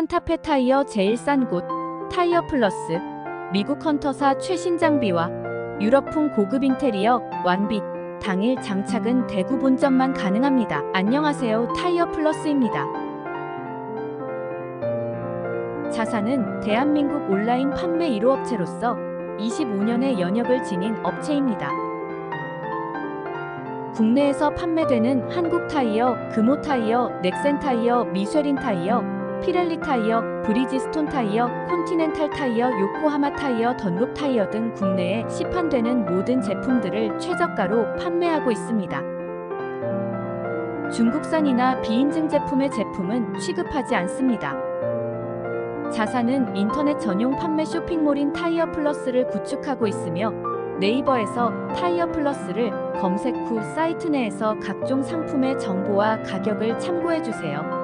산타페 타이어 제일 싼 곳 타이어 플러스 미국 헌터사 최신 장비와 유럽풍 고급 인테리어 완비 당일 장착은 대구 본점만 가능합니다. 안녕하세요 타이어 플러스입니다. 자사는 대한민국 온라인 판매 1호 업체로서 25년의 연역을 지닌 업체입니다. 국내에서 판매되는 한국 타이어, 금호 타이어, 넥센 타이어, 미쉐린 타이어, 피렐리 타이어, 브리지스톤 타이어, 콘티넨탈 타이어, 요코하마 타이어, 던롭 타이어 등 국내에 시판되는 모든 제품들을 최저가로 판매하고 있습니다. 중국산이나 비인증 제품의 제품은 취급하지 않습니다. 자사는 인터넷 전용 판매 쇼핑몰인 타이어 플러스를 구축하고 있으며 네이버에서 타이어 플러스를 검색 후 사이트 내에서 각종 상품의 정보와 가격을 참고해 주세요.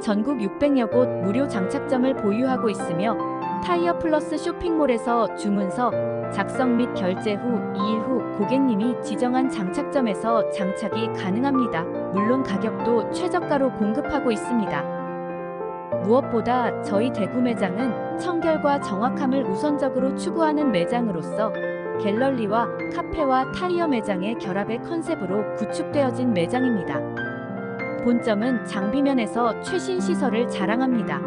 전국 600여 곳 무료 장착점을 보유하고 있으며 타이어 플러스 쇼핑몰에서 주문서 작성 및 결제 후 2일 후 고객님이 지정한 장착점에서 장착이 가능합니다. 물론 가격도 최저가로 공급하고 있습니다. 무엇보다 저희 대구 매장은 청결과 정확함을 우선적으로 추구하는 매장으로서 갤러리와 카페와 타이어 매장의 결합의 컨셉으로 구축되어진 매장입니다. 본점은 장비면에서 최신 시설을 자랑합니다.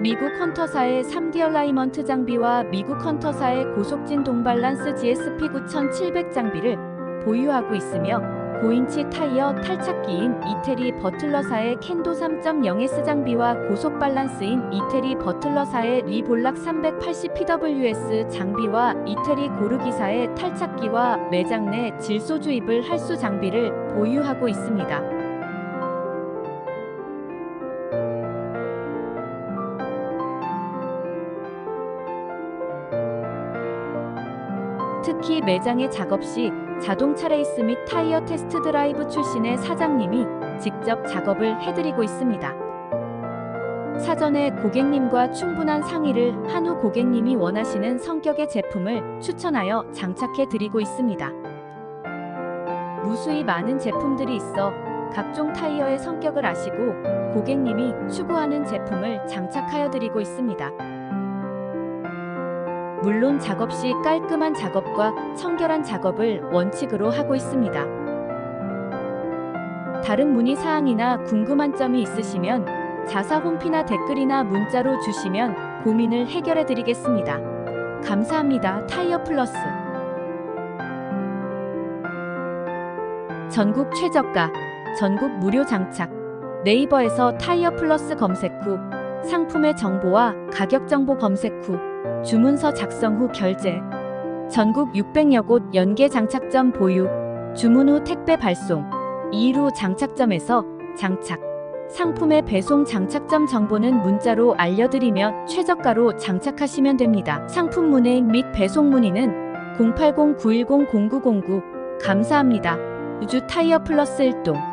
미국 헌터사의 3D 얼라이먼트 장비와 미국 헌터사의 고속진 동발란스 GSP 9700 장비를 보유하고 있으며 9인치 타이어 탈착기인 이태리 버틀러사의 캔도 3.0S 장비와 고속 밸런스인 이태리 버틀러사의 리볼락 380 PWS 장비와 이태리 고르기사의 탈착기와 매장 내 질소 주입을 할수 장비를 보유하고 있습니다. 특히 매장의 작업 시 자동차 레이스 및 타이어 테스트 드라이브 출신의 사장님이 직접 작업을 해드리고 있습니다. 사전에 고객님과 충분한 상의를 한 후 고객님이 원하시는 성격의 제품을 추천하여 장착해 드리고 있습니다. 무수히 많은 제품들이 있어 각종 타이어의 성격을 아시고 고객님이 추구하는 제품을 장착하여 드리고 있습니다. 물론 작업 시 깔끔한 작업과 청결한 작업을 원칙으로 하고 있습니다. 다른 문의 사항이나 궁금한 점이 있으시면 자사 홈피나 댓글이나 문자로 주시면 고민을 해결해 드리겠습니다. 감사합니다. 타이어 플러스 전국 최저가, 전국 무료 장착, 네이버에서 타이어 플러스 검색 후 상품의 정보와 가격 정보 검색 후 주문서 작성 후 결제. 전국 600여 곳 연계 장착점 보유. 주문 후 택배 발송. 2일 후 장착점에서 장착. 상품의 배송 장착점 정보는 문자로 알려드리며 최저가로 장착하시면 됩니다. 상품 문의 및 배송 문의는 080-910-0909 감사합니다. 우주 타이어 플러스 1동